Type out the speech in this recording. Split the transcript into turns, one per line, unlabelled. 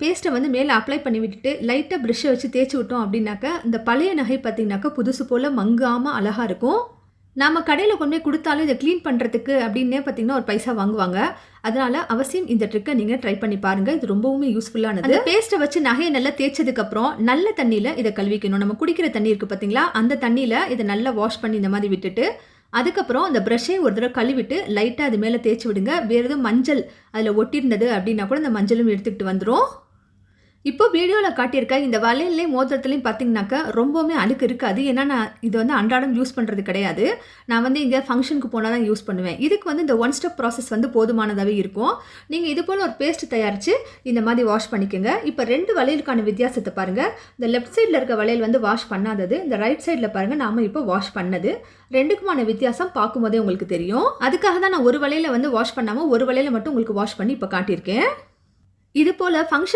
பேஸ்ட்டை வந்து மேலே அப்ளை பண்ணி விட்டுட்டு லைட்டாக ப்ரெஷ்ஷை வச்சு தேய்ச்சி விட்டோம் அப்படின்னாக்கா இந்த பழைய நகை பார்த்தீங்கன்னாக்கா புதுசு போல் மங்காமல் அழகாக இருக்கும். நாம் கடையில் கொண்டு போய் கொடுத்தாலும் இதை க்ளீன் பண்ணுறதுக்கு அப்படின்னே பார்த்தீங்கன்னா ஒரு பைசா வாங்குவாங்க. அதனால் அவசியம் இந்த ட்ரிக்கை நீங்கள் ட்ரை பண்ணி பாருங்கள் இது ரொம்பவுமே யூஸ்ஃபுல்லானது அந்த பேஸ்ட்டை வச்சு நகையை நல்லா தேய்ச்சதுக்கப்புறம் நல்ல தண்ணியில் இதை கழுவிக்கணும். நம்ம குடிக்கிற தண்ணி இருக்குது பார்த்தீங்களா அந்த தண்ணியில் இதை நல்லா வாஷ் பண்ணி இந்த மாதிரி விட்டுட்டு அதுக்கப்புறம் அந்த ப்ரஷ்ஷை ஒரு தடவை கழுவிட்டு லைட்டாக அது மேலே தேய்ச்சி விடுங்க. வேறு எதுவும் மஞ்சள் அதில் ஒட்டியிருந்தது அப்படின்னா கூட இந்த மஞ்சளும் எடுத்துக்கிட்டு வந்துடும் இப்போ வீடியோவில் காட்டியிருக்க இந்த வளையல்லையும் மோதிரத்துலையும் பார்த்தீங்கன்னாக்கா ரொம்பவுமே அழுக்கு இருக்காது. ஏன்னா நான் இது வந்து அன்றாடம் யூஸ் பண்ணுறது கிடையாது. நான் வந்து இங்கே ஃபங்க்ஷனுக்கு போனால் தான் யூஸ் பண்ணுவேன். இதுக்கு வந்து இந்த ஒன் ஸ்டெப் ப்ராசஸ் வந்து போதுமானதாகவே இருக்கும். நீங்கள் இது போல் ஒரு பேஸ்ட் தயாரித்து இந்த மாதிரி வாஷ் பண்ணிக்கோங்க. இப்போ ரெண்டு வளையலுக்கான வித்தியாசத்தை பாருங்கள் இந்த லெஃப்ட் சைடில் இருக்க வளையல் வந்து வாஷ் பண்ணாதது இந்த ரைட் சைடில் பாருங்கள் நாம் இப்போ வாஷ் பண்ணது. ரெண்டுக்குமான வித்தியாசம் பார்க்கும்போதே உங்களுக்கு தெரியும். அதுக்காக தான் நான் ஒரு வளையல வந்து வாஷ் பண்ணாமல் ஒரு வளையல மட்டும் உங்களுக்கு வாஷ் பண்ணி இப்போ காட்டியிருக்கேன். இது போல் ஃபங்க்ஷன்